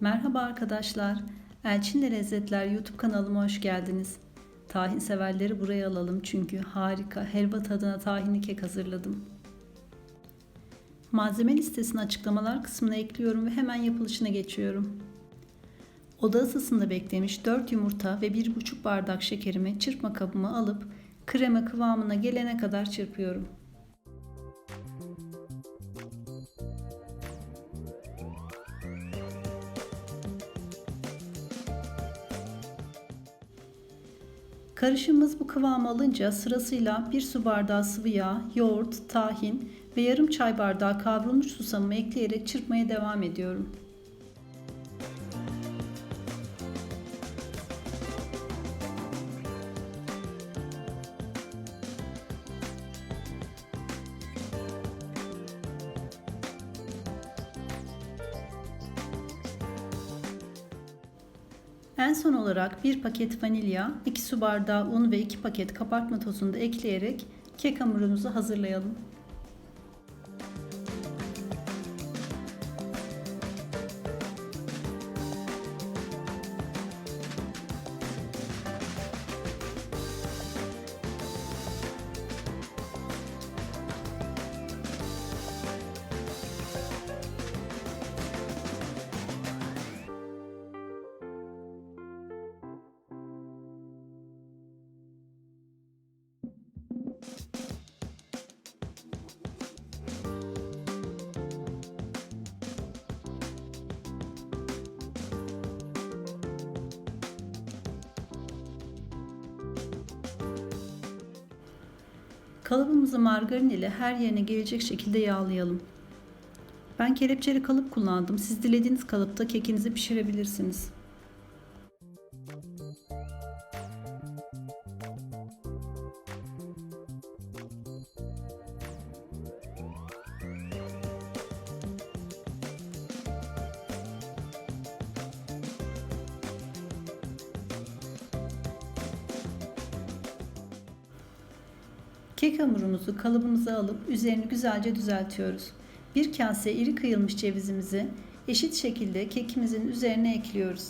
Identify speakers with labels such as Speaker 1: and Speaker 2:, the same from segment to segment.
Speaker 1: Merhaba arkadaşlar. Elçinle Lezzetler YouTube kanalıma hoş geldiniz. Tahin severleri buraya alalım çünkü harika helva tadına tahinli kek hazırladım. Malzeme listesini açıklamalar kısmına ekliyorum ve hemen yapılışına geçiyorum. Oda ısısında beklemiş 4 yumurta ve 1,5 bardak şekerimi çırpma kabıma alıp krema kıvamına gelene kadar çırpıyorum. Karışımımız bu kıvamı alınca sırasıyla 1 su bardağı sıvı yağ, yoğurt, tahin ve yarım çay bardağı kavrulmuş susamımı ekleyerek çırpmaya devam ediyorum. En son olarak 1 paket vanilya, 2 su bardağı un ve 2 paket kabartma tozunu da ekleyerek kek hamurumuzu hazırlayalım. Kalıbımızı margarin ile her yerine gelecek şekilde yağlayalım. Ben kelepçeli kalıp kullandım. Siz dilediğiniz kalıpta kekinizi pişirebilirsiniz. Kek hamurumuzu kalıbımıza alıp üzerini güzelce düzeltiyoruz. Bir kase iri kıyılmış cevizimizi eşit şekilde kekimizin üzerine ekliyoruz.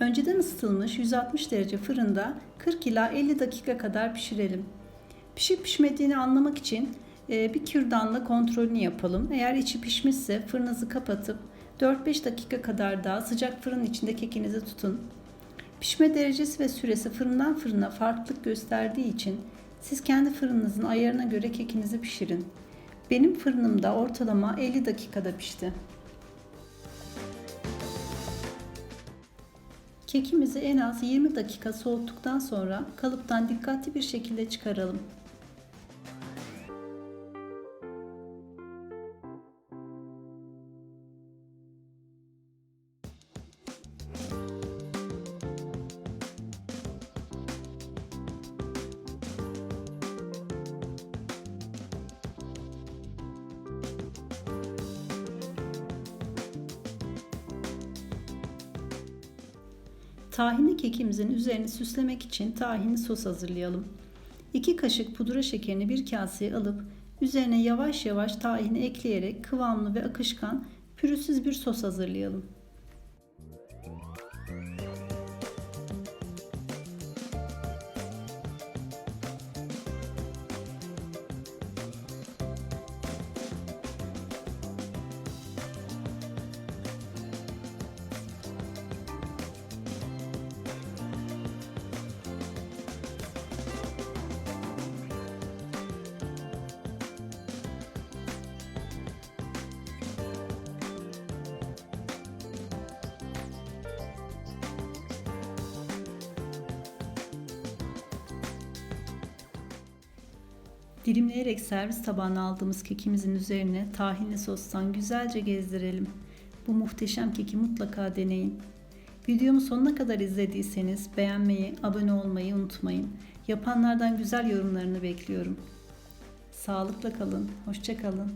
Speaker 1: Önceden ısıtılmış 160 derece fırında 40 ila 50 dakika kadar pişirelim. Pişip pişmediğini anlamak için e, bir kürdanla kontrolünü yapalım. Eğer içi pişmişse fırınızı kapatıp 4-5 dakika kadar daha sıcak fırın içinde kekinizi tutun. Pişme derecesi ve süresi fırından fırına farklılık gösterdiği için siz kendi fırınınızın ayarına göre kekinizi pişirin. Benim fırınımda ortalama 50 dakikada pişti. Kekimizi en az 20 dakika soğuttuktan sonra kalıptan dikkatli bir şekilde çıkaralım. Tahinli kekimizin üzerini süslemek için tahinli sos hazırlayalım. 2 kaşık pudra şekerini bir kaseye alıp üzerine yavaş yavaş tahini ekleyerek kıvamlı ve akışkan pürüzsüz bir sos hazırlayalım. Dilimleyerek servis tabağına aldığımız kekimizin üzerine tahinli sostan güzelce gezdirelim. Bu muhteşem keki mutlaka deneyin. Videomu sonuna kadar izlediyseniz beğenmeyi, abone olmayı unutmayın. Yapanlardan güzel yorumlarını bekliyorum. Sağlıkla kalın, hoşça kalın.